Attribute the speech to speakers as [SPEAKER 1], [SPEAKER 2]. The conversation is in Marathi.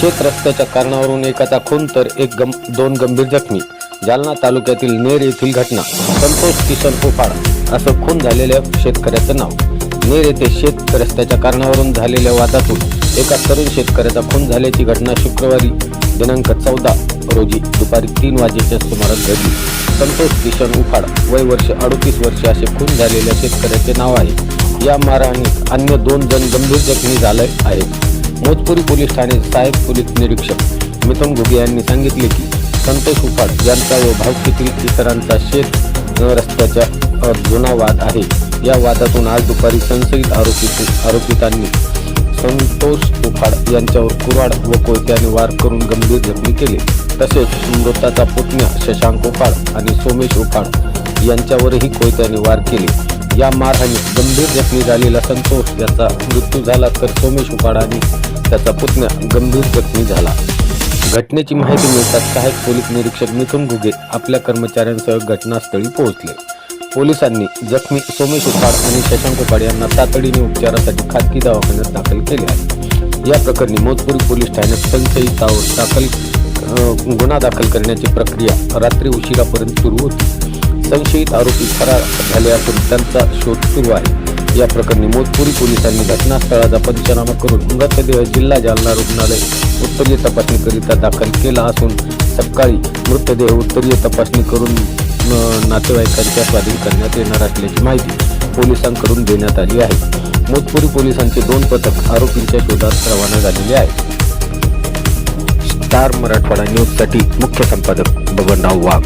[SPEAKER 1] शेत रस्त्याच्या कारणावरून एकाचा खून तर एक गम दोन गंभीर जखमी. जालना तालुक्यातील नेर येथील घटना. संतोष किशन फोफाड असं खून झालेल्या शेतकऱ्याचं नाव. नेर येथे शेत रस्त्याच्या कारणावरून झालेल्या वादातून एका तरुण शेतकऱ्याचा खून झाल्याची घटना शुक्रवारी दिनांक चौदा रोजी दुपारी तीन वाजेच्या सुमारास घडली. संतोष किशन उफाड वय वर्ष अडतीस वर्ष असे खून झालेल्या शेतकऱ्याचे नाव आहे. या मारहाणीत अन्य दोन जण गंभीर जखमी झाले आहेत. मोजपुरी पोलीस ठाणे सहाय्यक पोलीस निरीक्षक मिथुन घुगे यांनी सांगितले की संतोष उपाट यांचा व भावकीतील इतरांचा शेत रस्त्याच्या जुना वाद आहे. या वादातून आज दुपारी संशयित आरोपी आरोपितांनी संतोष उफाड यांच्यावर कुराड व कोयत्याने वार करून गंभीर जखमी केले. तसेच मृताचा पुतण्या शशांक उफाड आणि सोमेश उफाड यांच्यावरही कोयत्याने वार केले. या मारहाणीत गंभीर जखमी झालेला संतोष याचा मृत्यू झाला तर सोमेश उपाड आणि त्याचा पुतण्या गंभीर जखमी झाला. घटनेची माहिती मिळताच सहाय्यक पोलीस निरीक्षक मिथुन घुगे आपल्या कर्मचाऱ्यांसह घटनास्थळी पोहोचले. पोलिसांनी जखमी सोमेश उपाड आणि शशांक उपाड यांना तातडीने उपचारासाठी खाजगी दवाखान्यात दाखल केले आहे. या प्रकरणी मोजपुरी पोलीस ठाण्यात संशयितावर दाखल गुन्हा दाखल करण्याची प्रक्रिया रात्री उशिरापर्यंत सुरू होती. संशयित आरोपी फरार झाले असून त्यांचा शोध सुरू आहे. या प्रकरणी मोदपुरी पोलिसांनी घटनास्थळाचा पंचनामा करून मृतदेह जिल्हा जालना रुग्णालय उत्तरीय तपासणीकरिता दाखल केला असून सकाळी मृतदेह उत्तरीय तपासणी करून नातेवाईकांच्या स्वाधीन करण्यात येणार असल्याची माहिती पोलिसांकडून देण्यात आली आहे. मोदपुरी पोलिसांचे दोन पथक आरोपींच्या शोधात रवाना झालेले आहे स्टार मराठवाडा न्यूजसाठी मुख्य संपादक बबनराव वाघ.